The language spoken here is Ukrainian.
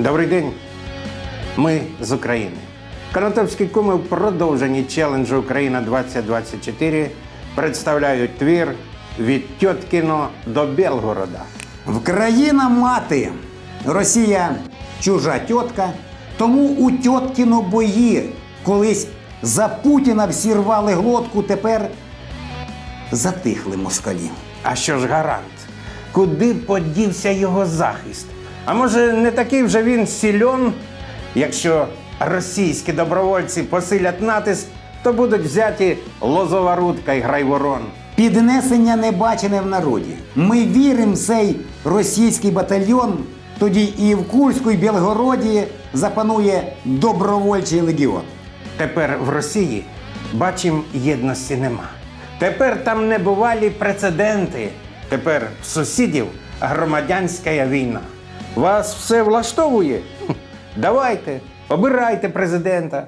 Добрий день. Ми з України. Конотопські куми в продовженні челенджу Україна 2024 представляють твір від Тьоткіно до Белгорода. Вкраїна мати. Росія чужа тітка. Тому у тьоткіно бої колись за Путіна всі рвали глотку, тепер затихли москалі. А що ж гарант? Куди подівся його захист? А може, не такий вже він сільон? Якщо російські добровольці посилять натиск, то будуть взяті Лозова Рудка і Грайворон. Піднесення не бачене в народі. Ми віримо в цей російський батальйон, тоді і в Курську, і в Білгороді запанує добровольчий легіон. Тепер в Росії бачим єдності нема. Тепер там небувалі прецеденти. Тепер в сусідів громадянська війна. Вас все влаштовує? Давайте, обирайте президента.